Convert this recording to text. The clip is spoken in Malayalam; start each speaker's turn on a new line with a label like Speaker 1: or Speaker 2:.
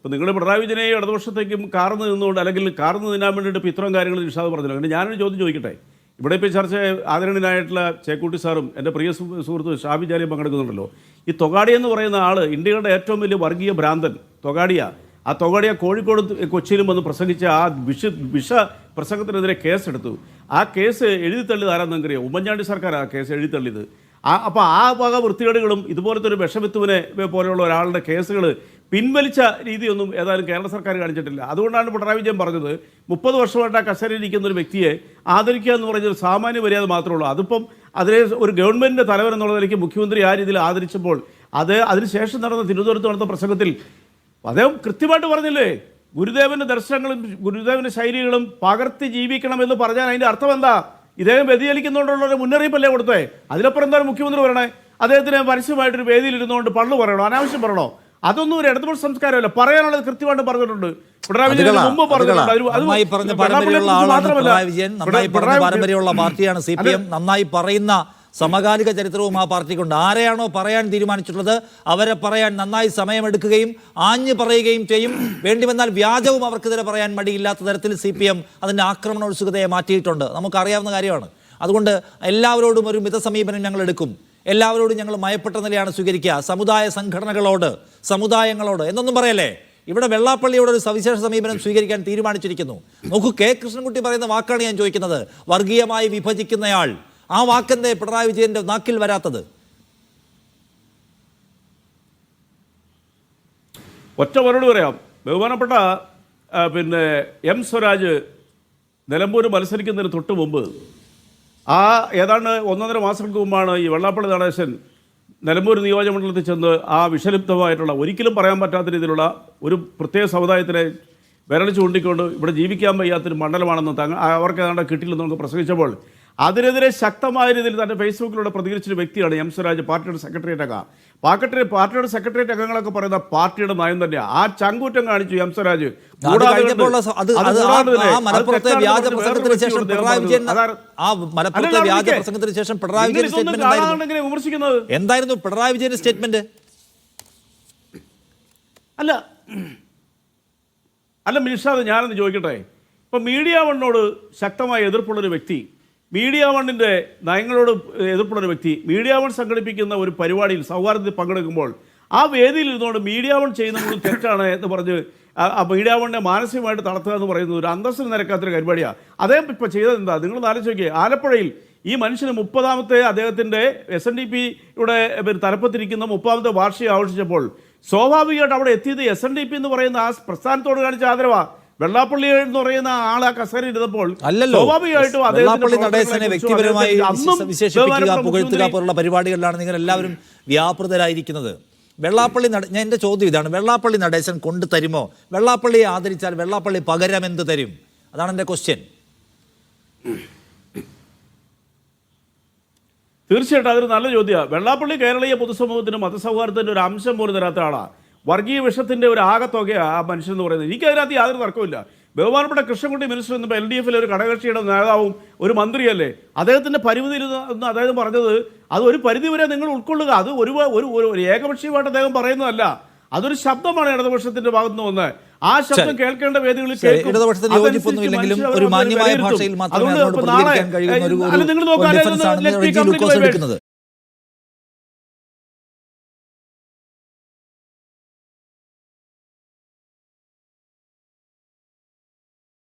Speaker 1: ഇപ്പം നിങ്ങൾ പിണറായി വിജയനെ ഇടതുപക്ഷത്തേക്കും കാർന്ന് നിന്നുകൊണ്ട് അല്ലെങ്കിൽ കാർന്ന് നിന്നാൻ വേണ്ടിയിട്ട് ഇപ്പോൾ ഇത്രയും കാര്യങ്ങൾ നിഷാദ് പറഞ്ഞില്ല. അങ്ങനെ ഞാനൊരു ചോദ്യം ചോദിക്കട്ടെ? ഇവിടെ ഇപ്പോൾ ചർച്ച ആദരണീയനായിട്ടുള്ള ചേക്കൂട്ടി സാറും എന്റെ പ്രിയ സുഹൃത്ത് ഷാബി ജാലിയും പങ്കെടുക്കുന്നുണ്ടല്ലോ. ഈ തൊഗാടി എന്ന് പറയുന്ന ആൾ ഇന്ത്യയുടെ ഏറ്റവും വലിയ വർഗീയ ഭ്രാന്തൻ തൊഗാടിയ ആ തൊഗാടിയ കോഴിക്കോട് കൊച്ചിയിലും വന്ന് പ്രസംഗിച്ച ആ വിഷ വിഷ പ്രസംഗത്തിനെതിരെ കേസെടുത്തു. ആ കേസ് എഴുതി തള്ളിയത് ആരാന്ന് നിങ്ങൾക്കറിയാം? ഉമ്മൻചാണ്ടി സർക്കാർ ആ കേസ് എഴുതി തള്ളിയത് ആ അപ്പോൾ ആ വക വൃത്തികേടുകളും ഇതുപോലത്തെ ഒരു വിഷവിത്തുവിനെ പോലെയുള്ള ഒരാളുടെ കേസുകൾ പിൻവലിച്ച രീതിയൊന്നും ഏതായാലും കേരള സർക്കാർ കാണിച്ചിട്ടില്ല. അതുകൊണ്ടാണ് പിണറായി വിജയൻ പറഞ്ഞത് മുപ്പത് വർഷമായിട്ട് ആ ഇരിക്കുന്ന ഒരു വ്യക്തിയെ ആദരിക്കുക എന്ന് പറഞ്ഞൊരു സാമാന്യ മര്യാദ മാത്രമേ ഉള്ളൂ. അതിപ്പം അതിനെ ഒരു ഗവൺമെന്റിന്റെ തലവൻ എന്നുള്ള നിലയ്ക്ക് മുഖ്യമന്ത്രി ആ രീതിയിൽ ആദരിച്ചപ്പോൾ അത് അതിനുശേഷം നടന്ന തിരുവനന്തപുരത്ത് നടന്ന പ്രസംഗത്തിൽ അദ്ദേഹം കൃത്യമായിട്ട് പറഞ്ഞില്ലേ ഗുരുദേവന്റെ ദർശനങ്ങളും ഗുരുദേവന്റെ ശൈലികളും പകർത്തി ജീവിക്കണമെന്ന് പറഞ്ഞാൽ അതിന്റെ അർത്ഥം എന്താ? ഇദ്ദേഹം വ്യതിചലിക്കുന്നതുകൊണ്ടുള്ള ഒരു മുന്നറിയിപ്പല്ലേ കൊടുത്തേ? അതിലപ്പുറം എന്താണ് മുഖ്യമന്ത്രി പറയണേ? അദ്ദേഹത്തിന് പരസ്യമായിട്ടൊരു വേദിയിൽ ഇരുന്നുകൊണ്ട് പള്ളു പറയണോ? അനാവശ്യം പറയണോ? അതൊന്നും ഒരു ഇടതുപക്ഷ സംസ്കാരമല്ല. പറയാനുള്ളത് കൃത്യമായിട്ട് പറഞ്ഞിട്ടുണ്ട്.
Speaker 2: നന്നായി പറഞ്ഞ
Speaker 1: പിണറായി
Speaker 2: പാരമ്പര്യമുള്ള
Speaker 1: വിജയൻ
Speaker 2: ആളാണ് പിണറായി വിജയൻ. നന്നായി പറഞ്ഞ പാരമ്പര്യമുള്ള പാർട്ടിയാണ് സി പി എം. നന്നായി പറയുന്ന സമകാലിക ചരിത്രവും ആ പാർട്ടിക്കുണ്ട്. ആരെയാണോ പറയാൻ തീരുമാനിച്ചിട്ടുള്ളത് അവരെ പറയാൻ നന്നായി സമയമെടുക്കുകയും ആഞ്ഞു പറയുകയും ചെയ്യും. വേണ്ടി വന്നാൽ വ്യാജവും അവർക്കെതിരെ പറയാൻ മടിയില്ലാത്ത തരത്തിൽ സി പി എം അതിന്റെ ആക്രമണോത്സുകതയെ മാറ്റിയിട്ടുണ്ട്. നമുക്കറിയാവുന്ന കാര്യമാണ്. അതുകൊണ്ട് എല്ലാവരോടും ഒരു മിതസമീപനം ഞങ്ങൾ എടുക്കും. എല്ലാവരോടും ഞങ്ങൾ മയപ്പെട്ട നിലയാണ് സ്വീകരിക്കുക. സമുദായ സംഘടനകളോട് സമുദായങ്ങളോട് എന്നൊന്നും പറയല്ലേ? ഇവിടെ വെള്ളാപ്പള്ളിയോട് ഒരു സവിശേഷ സമീപനം സ്വീകരിക്കാൻ തീരുമാനിച്ചിരിക്കുന്നു. നോക്കൂ കെ. കൃഷ്ണൻകുട്ടി പറയുന്ന വാക്കാണ് ഞാൻ ചോദിക്കുന്നത്. വർഗീയമായി വിഭജിക്കുന്നയാൾ. ആ വാക്കെന്തേ പിണറായി വിജയന്റെ നാക്കിൽ വരാത്തത്?
Speaker 1: ഒറ്റ മറുപടി പറയാം. ബഹുമാനപ്പെട്ട പിന്നെ എം. സ്വരാജ് നിലമ്പൂർ മത്സരിക്കുന്നതിന് തൊട്ട് മുമ്പ് ആ ഏതാണ്ട് ഒന്നൊന്നര മാസങ്ങൾക്ക് മുമ്പാണ് ഈ വെള്ളാപ്പള്ളി നടേശൻ നിലമ്പൂർ നിയോജകമണ്ഡലത്തിൽ ചെന്ന് ആ വിഷലിപ്തമായിട്ടുള്ള ഒരിക്കലും പറയാൻ പറ്റാത്ത രീതിയിലുള്ള ഒരു പ്രത്യേക സമുദായത്തിനെ വിരൽ ചൂണ്ടിക്കൊണ്ട് ഇവിടെ ജീവിക്കാൻ വയ്യാത്തൊരു മണ്ഡലമാണെന്ന് തങ്ങ അവർക്ക് ഏതാണ്ട് കിട്ടില്ലെന്നൊക്കെ പ്രസംഗിച്ചപ്പോൾ അതിനെതിരെ ശക്തമായ രീതിയിൽ തന്നെ ഫേസ്ബുക്കിലൂടെ പ്രതികരിച്ചൊരു വ്യക്തിയാണ് എം സ്വരാജ് പാർട്ടിയുടെ സെക്രട്ടേറിയറ്റ് അംഗം പാർട്ടി പാർട്ടിയുടെ സെക്രട്ടേറിയറ്റ് അംഗങ്ങളൊക്കെ പറയുന്ന പാർട്ടിയുടെ നയം തന്നെയാണ് ആ ചങ്കൂറ്റം കാണിച്ചു എം സ്വരാജ്. വിമർശിക്കുന്നത്?
Speaker 2: എന്തായിരുന്നു പിണറായി വിജയന്റെ സ്റ്റേറ്റ്മെന്റ്
Speaker 1: അല്ല അല്ല മിനിഷാദ് ഞാനൊന്ന് ചോദിക്കട്ടെ? ഇപ്പം മീഡിയ വണ്ണോട് ശക്തമായ എതിർപ്പുള്ളൊരു വ്യക്തി മീഡിയ വണ്ണിന്റെ നയങ്ങളോട് എതിർപ്പുള്ള ഒരു വ്യക്തി മീഡിയ വൺ സംഘടിപ്പിക്കുന്ന ഒരു പരിപാടിയിൽ സൗഹാർദ്ദത്തിൽ പങ്കെടുക്കുമ്പോൾ ആ വേദിയിൽ ഇരുന്നുകൊണ്ട് മീഡിയ വൺ ചെയ്യുന്നത് തെറ്റാണ് എന്ന് പറഞ്ഞ് ആ- മീഡിയ വണ്ണിനെ മാനസികമായിട്ട് തളർത്തുക എന്ന് പറയുന്നത് ഒരു അന്തസ്സിന് നിരക്കാത്തൊരു പരിപാടിയാണ് അദ്ദേഹം ഇപ്പോൾ ചെയ്തത് എന്താ? നിങ്ങൾ ആലോചിക്കുക ആലപ്പുഴയിൽ ഈ മനുഷ്യന് മുപ്പതാമത്തെ അദ്ദേഹത്തിന്റെ എസ് എൻ ഡി പിയുടെ തലപ്പത്തിരിക്കുന്ന മുപ്പതാമത്തെ വാർഷികം ആഘോഷിച്ചപ്പോൾ സ്വാഭാവികമായിട്ട് അവിടെ എത്തിയത് എസ് എൻ ഡി പി എന്ന് പറയുന്ന ആ പ്രസ്ഥാനത്തോട് കാണിച്ച ആദരവാ. വെള്ളാപ്പള്ളി എന്ന് പറയുന്ന ആൾ ആ കസേര ഇരുന്നപ്പോൾ സ്വാഭാവികമായിട്ടും
Speaker 2: വെള്ളാപ്പള്ളി നടേശനെ വ്യക്തിപരമായി വിശേഷിപ്പിക്കുക പുകഴ്ത്തുക പോലുള്ള പരിപാടികളിലാണ് നിങ്ങൾ എല്ലാവരും വ്യാപൃതരായിരിക്കുന്നത്. വെള്ളാപ്പള്ളി നട ഞാൻ എന്റെ ചോദ്യം ഇതാണ്. വെള്ളാപ്പള്ളി നടേശൻ കൊണ്ടു തരുമോ? വെള്ളാപ്പള്ളിയെ ആദരിച്ചാൽ വെള്ളാപ്പള്ളി പകരം എന്ത് തരും? അതാണ് എന്റെ ക്വസ്റ്റ്യൻ
Speaker 1: തീർച്ചയായിട്ടും അതൊരു നല്ല ചോദ്യമാണ്. വെള്ളാപ്പള്ളി കേരളീയ പൊതുസമൂഹത്തിന് മതസൗഹാർദ്ദത്തിന്റെ ഒരു അംശം പോലും തരാത്ത ആളാണ് വർഗീയ വിഷത്തിന്റെ ഒരു ആകത്തുകയാണ് ആ മനുഷ്യൻ എന്ന് പറയുന്നത്. എനിക്കതിനകത്ത് യാതൊരു തർക്കമില്ല ബഹുമാനപ്പെട്ട കൃഷ്ണൻകുട്ടി മിനിസ്റ്റർ എന്നിപ്പോൾ എൽ ഡി എഫിലെ ഒരു ഘടകകക്ഷിയുടെ നേതാവും ഒരു മന്ത്രിയല്ലേ? അദ്ദേഹത്തിന്റെ പരിമിതിയിൽ എന്ന് അദ്ദേഹം പറഞ്ഞത് അത് ഒരു പരിധി വരെ നിങ്ങൾ ഉൾക്കൊള്ളുക. അത് ഒരു ഒരു ഏകപക്ഷീയമായിട്ട് അദ്ദേഹം പറയുന്നതല്ല. അതൊരു ശബ്ദമാണ് ഇടതുപക്ഷത്തിന്റെ ഭാഗത്ത് നിന്ന് വന്നത്. ആ ശബ്ദം കേൾക്കേണ്ട വേദികളിൽ അതുകൊണ്ട് നാളെ, നിങ്ങൾ
Speaker 2: ഒരു